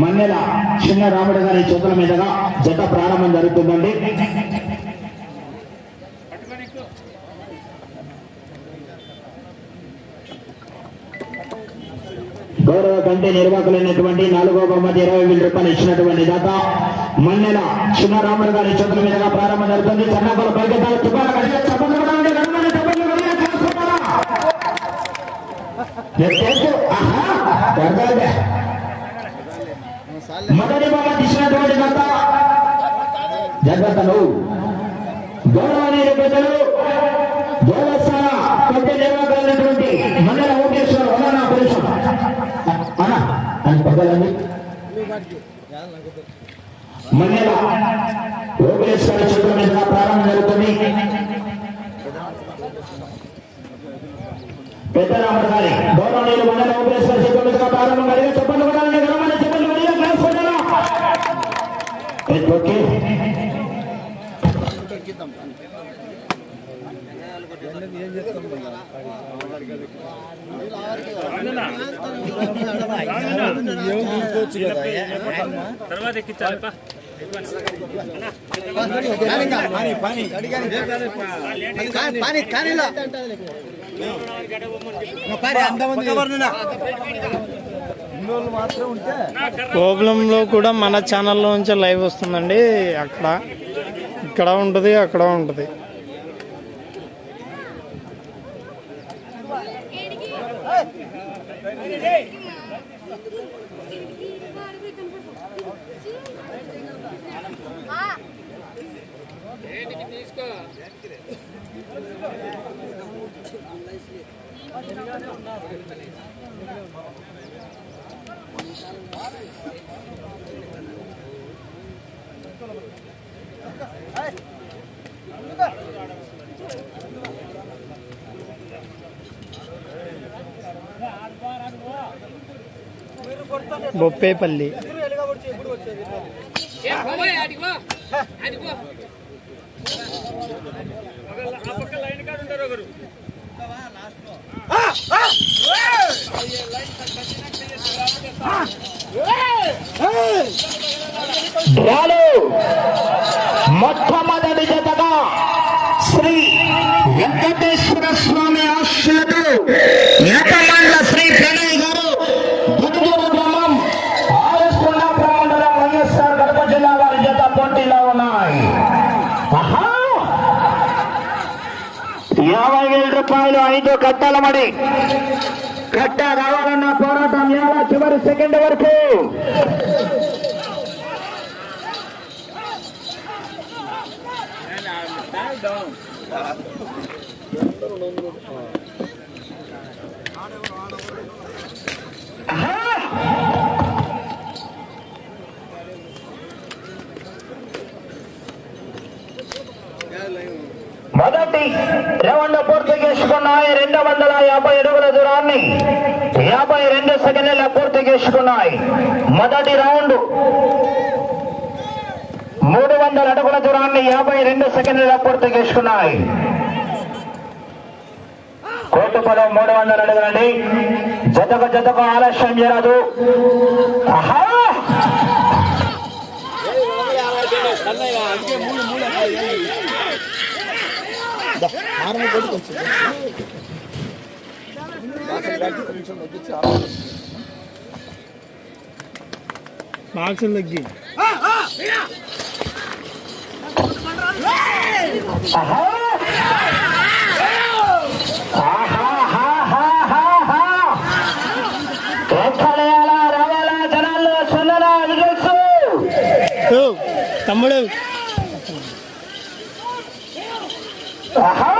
మన్నెల చిన్న రాముడు గారి చేతుల మీదుగా జట ప్రారంభం జరుగుతుందండి. గౌరవ కంటే నిర్వాహకులైనటువంటి నాలుగో బహుమతి ఇరవై వేల రూపాయలు ఇచ్చినటువంటి దాత మన్నెల చిన్నరాములు గారి చేతుల మీదుగా ప్రారంభం జరుగుతుంది. చెన్నపల్లి పరిగెత్తాలు తుపాల కడిగే చప్పట్లు కూడా ఉండే గణమైన చప్పట్లు కడిగే చేసుకుంటారా? మొదటి బహుమతి ఇచ్చినటువంటి దాత జాగ్రత్తలు గౌరవనీయ పెద్దలు దేవస్థాన కొత్త నిర్వాహకులైనటువంటి మండల ఓటేశ్వర వలన పురుషం అన్న అని పెద్దలండి మండల ఓటేశ్వర చిత్రం మీద ప్రారంభం జరుగుతుంది పెద్దరాముడు గారి గౌరవనీయులు మండల ఓటేశ్వర చిత్రం మీద ప్రారంభం కలిగి చెప్పండి కూడా చెప్పండి ఓకే తర్వాత ఎక్కించాలి పా. పానీ కానీలా పానీ కూడా మన ఛానల్లో నుంచే లైవ్ వస్తుందండి అక్కడ ఇక్కడ ఉంటుంది అక్కడ ఉంటుంది బొప్పేపల్లి. ఆ పక్క లైన్ కాడ ఉంటారు ఒకరు డ్రాలు మొట్టమొదటి జతగా శ్రీ వెంకటేశ్వర స్వామి ఆశీర్వాద రూపాయలు ఐదు కట్టాల మడి కట్ట రావాలన్న పోరాటం ఎలా చివరి సెకండ్ వరకు? మొదటి రౌండ్ పూర్తి చేసుకున్నాయి రెండు వందల యాభై అడుగుల దూరాన్ని యాభై రెండు సెకండ్ల పూర్తి చేసుకున్నాయి మొదటి రౌండ్ మూడు వందల అడుగుల దూరాన్ని యాభై రెండు సెకండ్ల పూర్తి చేసుకున్నాయి కోర్టు పదం మూడు వందల అడుగులండి జతకు జతకు ఆలస్యం చేయరాదు ఆహా! జనాల్లో సున్నలా విజయసు! ఓ, తమ్ముడు ఆహా!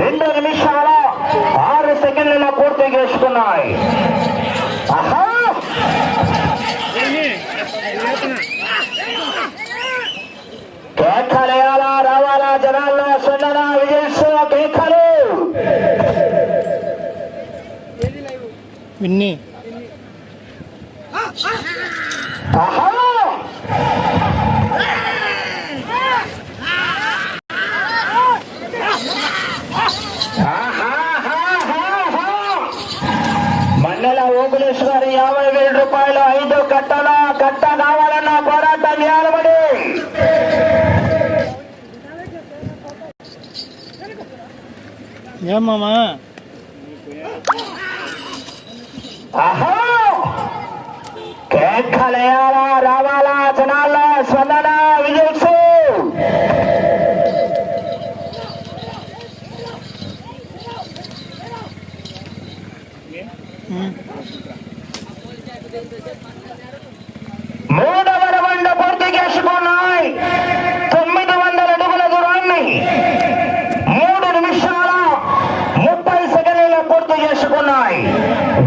రెండు నిమిషాల ఆరు సెకండ్లలో పూర్తి చేసుకున్నాయి. కేకలేయాలా రావాలా జనాల్లో సుందరా విజయస్ కేకలు! విన్నీ. ஏமாமா. கேட்கலையாரா ராமாலா சொன்னால சொன்னடா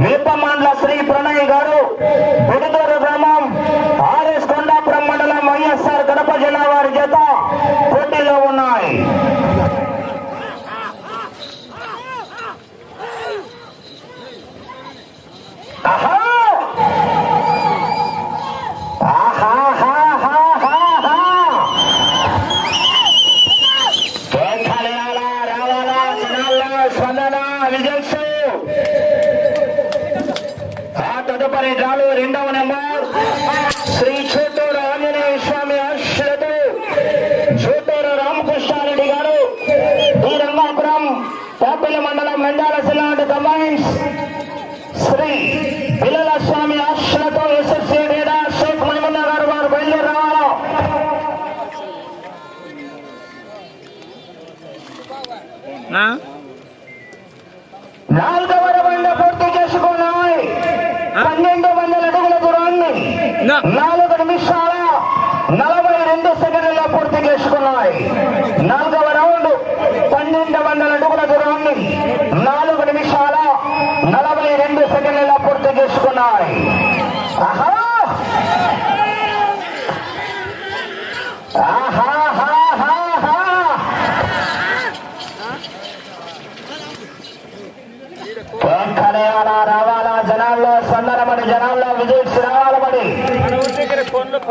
వేప మండల శ్రీ ప్రణయ్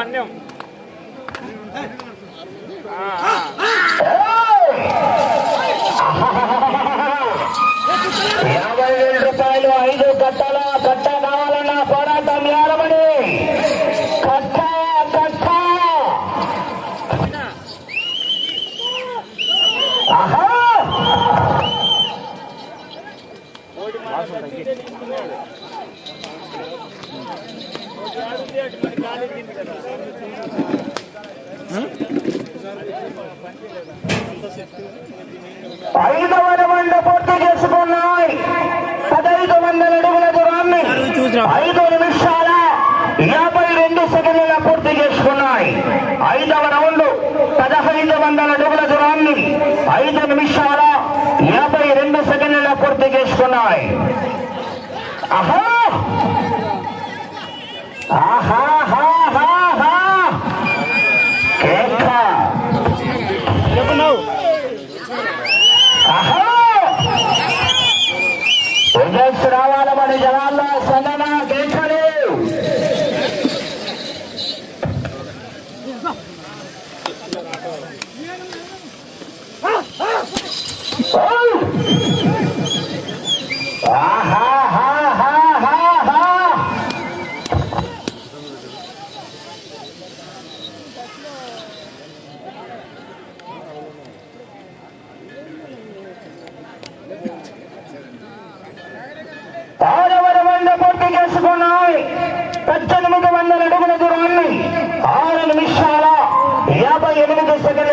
안 녕.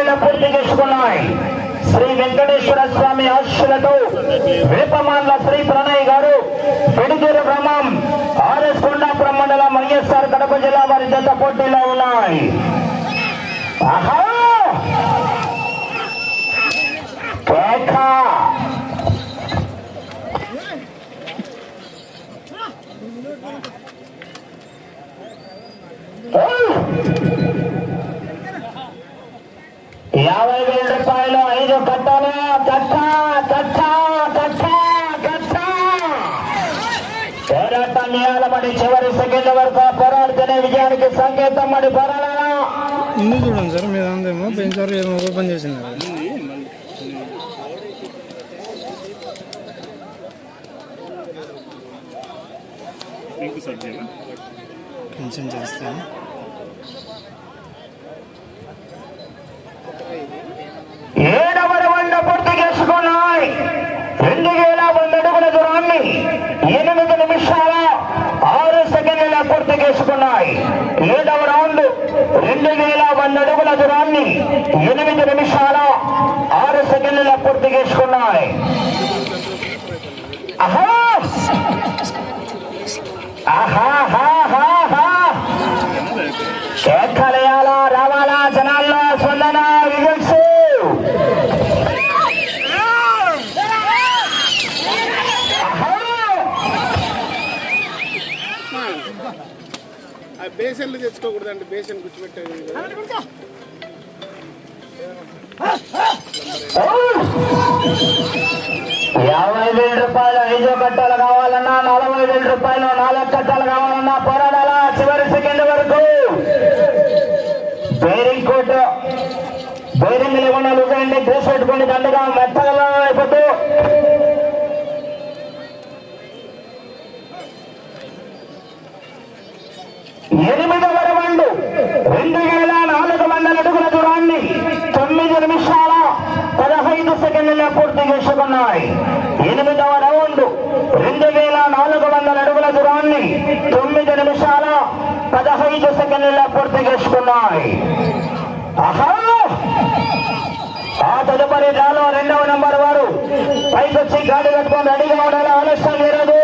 పనులు పూర్తి చేసుకున్నాయి. శ్రీ వెంకటేశ్వర స్వామి ఆశులతో వేపమాన్ల శ్రీ ప్రణయ్ గారు పిడిగిరి బ్రహ్మం ఆర్ఎస్ కొండాపురం మండల మైఎస్ఆర్ కడప జిల్లా వారి జత పోటీలో ఉన్నాయి. ఆహా! యాభై వేల రూపాయలు ఐదు కట్టలు. కట్ట కట్ట కట్ట కట్ట. పోరాటం చేయాలమని చివరి సెకండ్ వరకు పోరాడితేనే విజయానికి సంకేతం మరి పోరాడాలా ముందు చూడండి సార్? మీద ఉందేమో పెంచారు ఏమో ఓపెన్ చేసింది. పెన్షన్ చేస్తాను ఏడవ రౌండ్ పూర్తి చేసుకున్నాయి రెండు వేల వంద అడుగుల దూరాన్ని ఎనిమిది నిమిషాల ఆరు సెకండ్ల పూర్తి చేసుకున్నాయి. ఏడవ రౌండ్ రెండు వేల వంద అడుగుల దూరాన్ని ఎనిమిది నిమిషాల ఆరు సెకండ్ల పూర్తి చేసుకున్నాయి. ఆహా! ఆహా! కేకలేయాలా రావాలా జనాల్లో స్పందన విజల్స్ ఆ బేసన్లు తెచ్చుకోకూడదండి బేసన్ గుర్తుపెట్టేది యాభై వేల రూపాయలు ఐదు కట్టాలు కావాలన్నా నలభై వేల రూపాయలు నాలుగు కట్టాలు కావాలన్నా పోరాడాలా? చివరి సెకండ్ వరకు. బేరింగ్ కోట్ బేరింగ్ లేకుండా లుకండి డ్రెస్ పెట్టుకోండి దండగా మెత్తగా అయిపోతూ ఎనిమిదవ రౌండ్. రెండు వేల నాలుగు వందల అడుగుల దూరాన్ని తొమ్మిది నిమిషాల పదహైదు సెకండ్ల పూర్తి చేసుకున్నాయి. ఎనిమిదవ రౌండ్. రెండు వేల నాలుగు వందల అడుగుల దూరాన్ని తొమ్మిది నిమిషాల పదహైదు సెకండ్ల పూర్తి చేసుకున్నాయి. ఆ తదుపరి డ్రాలో రెండవ నంబర్ వారు పైకొచ్చి గాడి కట్టుకొని రెడీగా ఉండాలి ఆలస్యం లేదు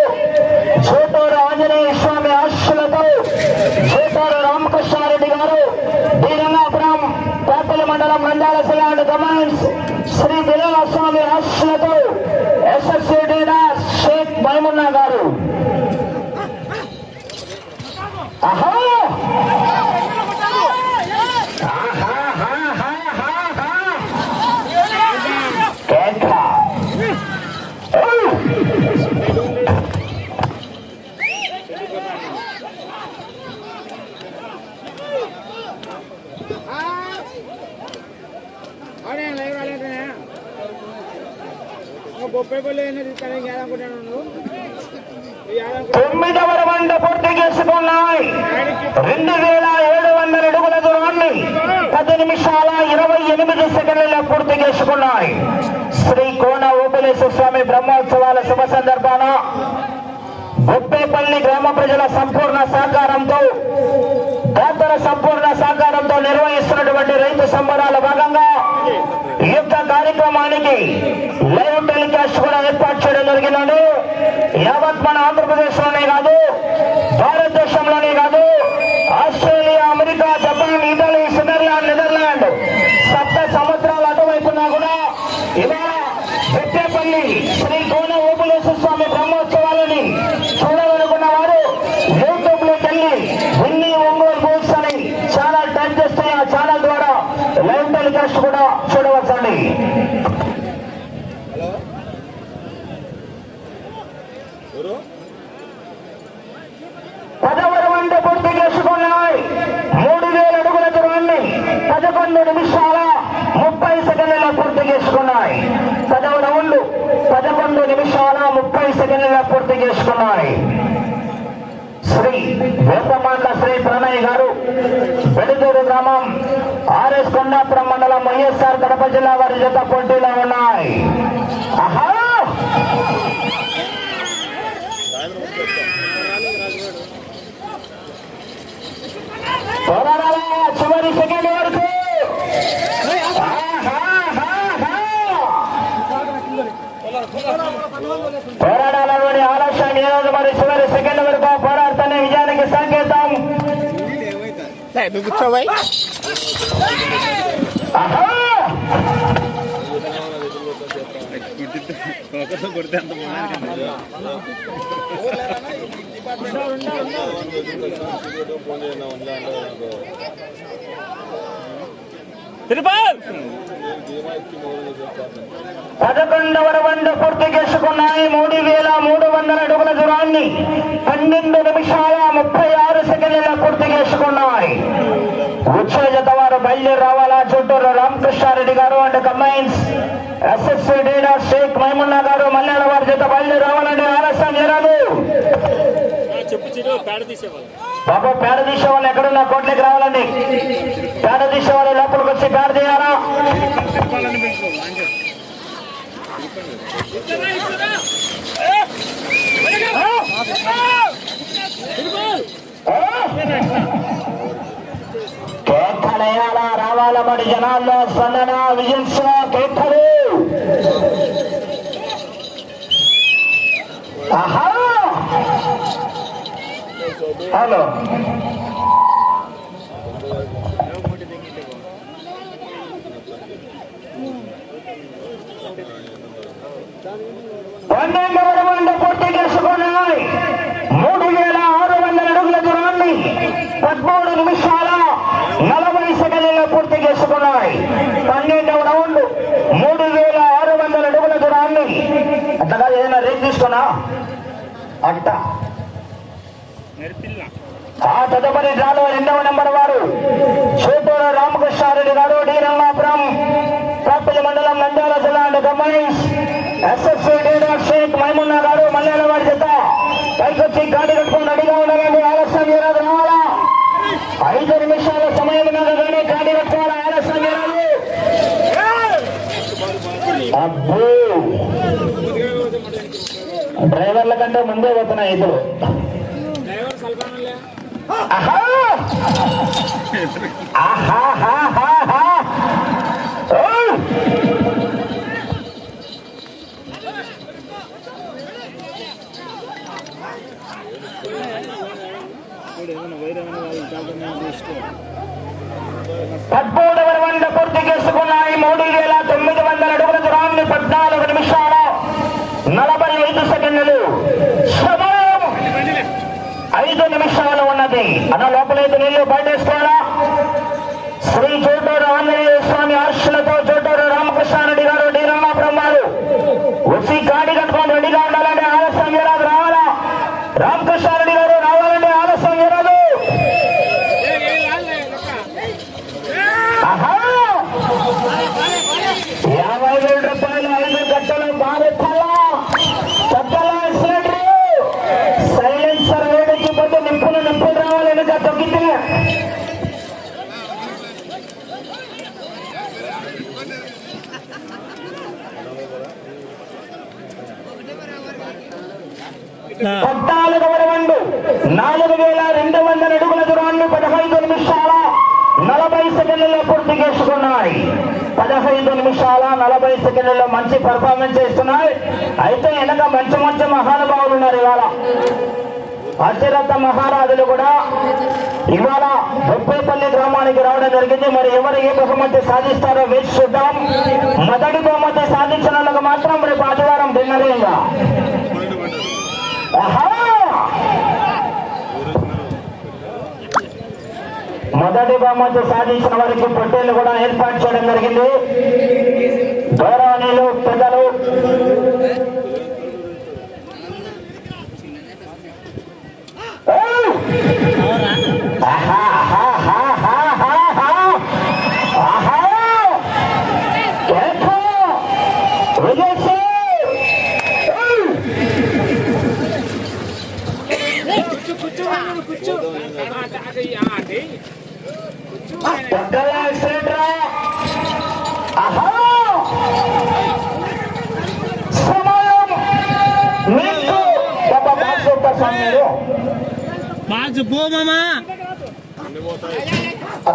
చోటూరు ఆంజనేయ స్వామి ఆశీస్సులతో చోటూరు రామకృష్ణారెడ్డి గారు శ్రీరంగాపురం పేపల మండలం నంద్యాల జిల్లా కమాండ్స్ శ్రీ దిలవ స్వామి ఆశీస్సులతో ఎస్ఎస్సి డీడాస్ షేక్ మైమున్నా గారు. ఆహా తొమ్మిదవ రౌండ్ పూర్తి చేసుకున్నాయి. రెండు వేల ఏడు వందల అడుగుల దూరాన్ని పది నిమిషాల ఇరవై ఎనిమిది సెకండ్లలో పూర్తి చేసుకున్నాయి. శ్రీ కోన ఓపెలేశ్వర స్వామి బ్రహ్మోత్సవాల శుభ సందర్భాన బొప్పేపల్లి గ్రామ ప్రజల సంపూర్ణ సహకారంతో దాతల సంపూర్ణ సహకారంతో నిర్వహిస్తున్నటువంటి రైతు సంబరాల భాగంగా ఈ యొక్క కార్యక్రమానికి లైవ్ టెలికాస్ట్ కూడా ఏర్పాటు చేయడం జరిగిందండి యావత్ మన ఆంధ్రప్రదేశ్లోనే కాదు భారతదేశంలోనే కాదు Australia America Japan Italy Switzerland Netherland సప్త సముద్రాల అటువైపున్నా కూడా ఇవాళ పెట్టేపల్లి శ్రీ కోన ఓపులేశ్వర స్వామి బ్రహ్మోత్సవాలని చూడాలనుకున్న వారు యూట్యూబ్లోకి వెళ్ళి విన్ని ఒంగోలు బూక్స్ అని ఛానల్ టైప్ చేస్తే ఆ ఛానల్ ద్వారా లైవ్ టెలికాస్ట్ కూడా చూడవచ్చండి పదవరు వంట పూర్తి చేసుకున్నాయి మూడు వేల అడుగుల దూరాన్ని పదకొండు నిమిషాల ముప్పై సెకండ్ల పూర్తి చేసుకున్నాయి పదవ రౌండ్ పదకొండు నిమిషాల ముప్పై సెకండ్ల పూర్తి చేసుకున్నాయి. శ్రీ వేపమాండ శ్రీ ప్రణయ్ గారు బెడదూరు గ్రామం ఆర్ఎస్ కొండాపురం మండలం వైఎస్ఆర్ కడప జిల్లా వారి జత పోటీలో ఉన్నాయి. చివరి సెకండ్ వరకు. పోరాడాలని ఆలస్యం ఈరోజు మరి చివరి సెకండ్ వరకు పోరాడుతున్న విజయానికి సంకేతం నువ్వు కూర్చోబాయ్ ఆహా కొడితే అంత బాగుంది తిరుపతి పదకొండవ రౌండ్ పూర్తి చేసుకున్నాయి. మూడు వేల మూడు వందల అడుగుల దూరాన్ని పన్నెండు నిమిషాల ముప్పై ఆరు సెకండ్ల పూర్తి చేసుకున్నాయి. ఉత్తేజత వారు బయలుదేరి రావాలా చుట్టూరు రామకృష్ణారెడ్డి గారు అండ్ కంబైన్స్ ఎస్ఎస్సీ డీడర్ షేక్ మైమున్నా గారు మల్లెల వారి జత బయలుదేరి రావాలంటే ఆలస్యం జరగదు. చెప్పు చిరు పేడ బాబు పేడ తీసే వాళ్ళు ఎక్కడున్నా కోట్లకి రావాలండి. పేడ తీసే వాళ్ళు లోపలికి వచ్చి పేడ తీయాలా? కేకలేయాలా రావాల మరి జనాల్లో స్పందన విజిల్స్ కేకలు ఆహా! హలో. పన్నెండవ రౌండ్ పూర్తి చేసుకున్నాయి మూడు వేల ఆరు వందల అడుగుల దూరాన్ని పదమూడు నిమిషాల నలభై సెకండ్లలో పూర్తి చేసుకున్నాయి. పన్నెండవ రౌండ్ మూడు వేల ఆరు వందల అడుగుల దూరాన్ని అట్లా ఏదైనా రేట్ తీసుకున్నా? అంట ఆ తదుపరి డ్రాలో రెండవ నెంబర్ వారు చూటూరు రామకృష్ణారెడ్డి గారు డి. రంగాపురం కాపల్లి మండలం నంద్యాల జిల్లా అండ్ గమైన్స్ ఎస్ఎస్సీ డీడర్ షేక్ మైమున్నా గారు మల్లెల వారి చేత పైకొచ్చి గాడి కట్టుకుని రెడీగా ఉండాలండి. ఆలస్యం ఈరోజు రావాలా? ఐదు నిమిషాల సమయం ఉన్నది కానీ గాడి కట్టుకోవాలి? ఆలస్యం ఈరోజు. డ్రైవర్ల కంటే ముందే పోతున్నాయి ఇద్దరు. పద్మూడవ వంద పూర్తి చేసుకున్నాయి మూడు వేల తొమ్మిది వందల అడుగుల దూరాన్ని పద్నాలుగు నిమిషాలు నలభై ఐదు సెకండ్లు సమయం ఐదు నిమిషాలు ఉన్నది. అన్న లోపలైతే నీళ్ళు బయటేసుకోవాలా శ్రీ చోటూరు ఆంజనేయ స్వామి ఆశలతో చోటూరు రామకృష్ణారెడ్డి గారు డి రామాపురం వారు వచ్చి గాడి కట్టుకొని రెడీగా ఉండాలంటే ఆలస్యం చేయరాదు రావాలా రామకృష్ణారెడ్డి గారు రావాలంటే ఆలస్యం చేయరాదు ఆహా! యాభై వేల రూపాయలు ఐదు గంటలు బాధెత్తాలా చెత్తలా ఇచ్చినట్టు సైలెన్సర్ వేడికి పోతే నిప్పులు నిప్పులు రావాలి వెనుక నాలుగు వేల రెండు వందల అడుగుల దూరాన్ని పదహైదు నిమిషాల నలభై సెకండ్లలో పూర్తి చేసుకున్నాయి పదహైదు నిమిషాల నలభై సెకండ్లలో మంచి పర్ఫార్మెన్స్ చేస్తున్నాయి అయితే వెనక మంచి మంచి మహానుభావులు ఉన్నారు ఇవాళ. అతిరథ మహారాజులు కూడా ఇవాళ బొప్పేపల్లి గ్రామానికి రావడం జరిగింది. మరి ఎవరు ఏ బహుమతి సాధిస్తారో వేచి చూద్దాం. మొదటి బహుమతి సాధించిన వాళ్ళకు మాత్రం రేపు ఆదివారం భిన్నరేగా మొదటి బహుమతి సాధించిన వారికి పొట్టేలు కూడా ఏర్పాటు చేయడం జరిగింది. గౌరవనీయులు పెద్దలు ఏయ్! ఆహా, ఆహా, ఆహా, ఆహా, ఆహా! కేక! విజయశ్రీ! ఏయ్! పెద్దల యాక్సిడెంట్ రా ఆహా సమయం మీకు ఒక బాక్స్ ఒక సమయంలో బాజు పో మామా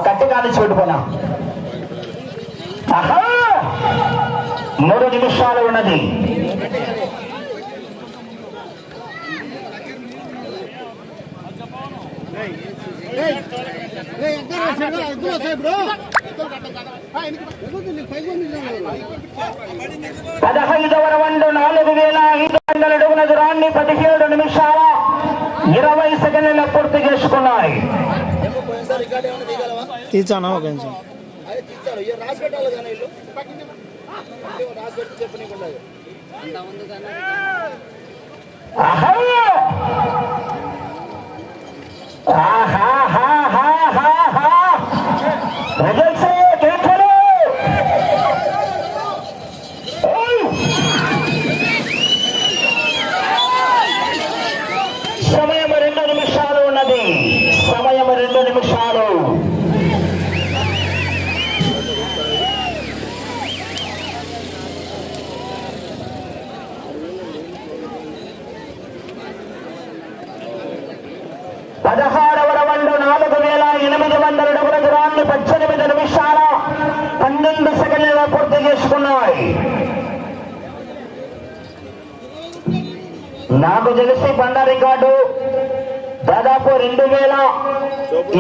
కట్టు కాదు కానిచ్చి మూడు నిమిషాలు ఉన్నది. పదహైదవ చేసుకున్న దూరాన్ని పదిహేడు నిమిషాల ఇరవై సెకండ్ల పూర్తి చేసుకున్నాయి. తీర్చానా? ఒక నిమిషం. ఆహా! ఆహాహాహాహాహా! రిజల్ట్స్ కేకలు! ఓయ్! సమయం రెండు నిమిషాలు ఉన్నది సమయం రెండు నిమిషాలు పదహారవ రౌండ్ నాలుగు వేల ఎనిమిది వందల అడుగుల దూరాన్ని పద్దెనిమిది నిమిషాల పన్నెండు సెకండ్ల పూర్తి చేసుకున్నాయి నాకు తెలిసి బండ రికార్డు దాదాపు రెండు వేల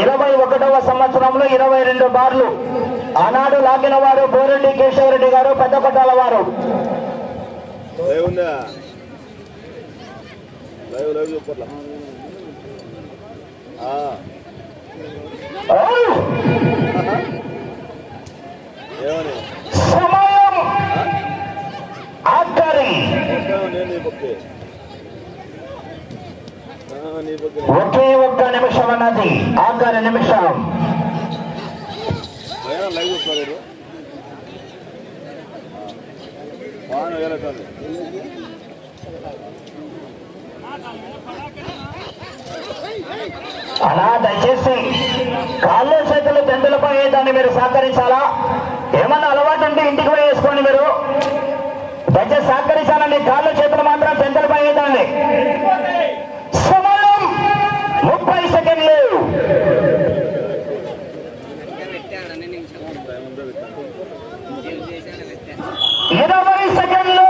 ఇరవై ఒకటవ సంవత్సరంలో ఇరవై రెండు బార్లు ఆనాడు లాగిన వారు బోరెడ్డి కేశవరెడ్డి గారు పెద్ద కొట్టాల వారు. సమయం ఒకే ఒక్క నిమిషం అన్నది. ఆఖరి నిమిషం. అయినా లైవ్ చూస్తారు వాన వెళ్ళటండి అలా దయచేసి కాళ్ళు చేతులు తెందులపై దాన్ని మీరు సహకరించాలా? ఏమన్నా అలవాటు ఉంటే ఇంటికి పోయి వేసుకోండి మీరు. దయచేసి సహకరించాలని కాళ్ళు చేతులు మాత్రం తెందులపై వేయదండి సమయం ముప్పై సెకండ్లు ఇరవై సెకండ్లు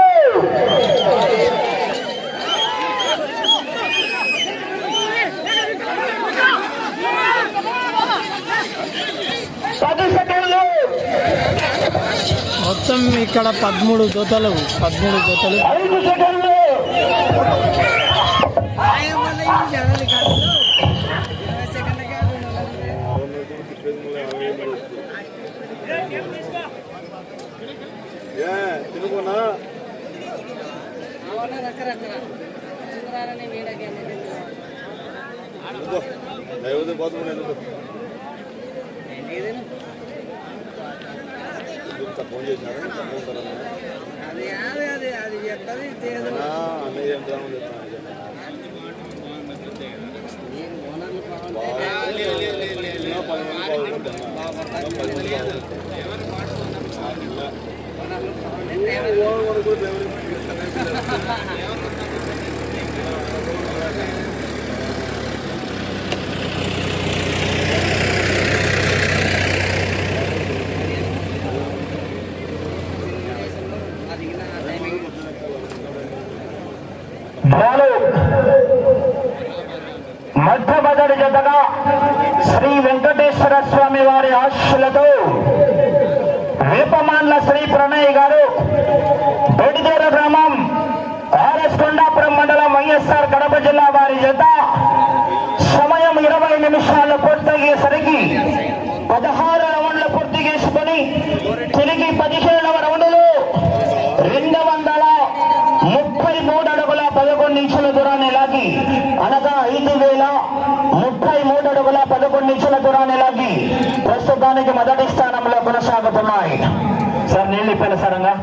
పది సెకండ్లు మొత్తం ఇక్కడ పదమూడు జతలు పదమూడు జతలు. సెకండ్లు ఏ తినుకున్నా లైవ్ పోతుంది ఎందుకు ఫోన్ చేసినారు? అన్నయ్య ఏం డ్రామా మధ్య మొట్టమొదటి జతగా శ్రీ వెంకటేశ్వర స్వామి వారి ఆశీస్సులతో వేపమాన్ల శ్రీ ప్రణయ్ గారు బొడిదేర గ్రామం ఆర్ఎస్ కొండాపురం మండలం వైఎస్ఆర్ కడప జిల్లా వారి జత సమయం ఇరవై నిమిషాలు పూర్తయ్యేసరికి పదహారు రౌండ్లు పూర్తి చేసుకొని తిరిగి పదిహేడవ రౌండ్లు రెండు వందల ముప్పై మూడు అడుగుల పదకొండు ఇంచుల దూరాన్ని లాగి అనగా ఐదు వేల ముప్పై మూడు అడుగుల పదకొండు ఇంచుల దూరాన్ని లాగి ప్రస్తుతానికి మొదటి స్థానంలో కొనసాగుతున్నాయి. సార్ నీళ్ళు ఇప్పాను సారంగా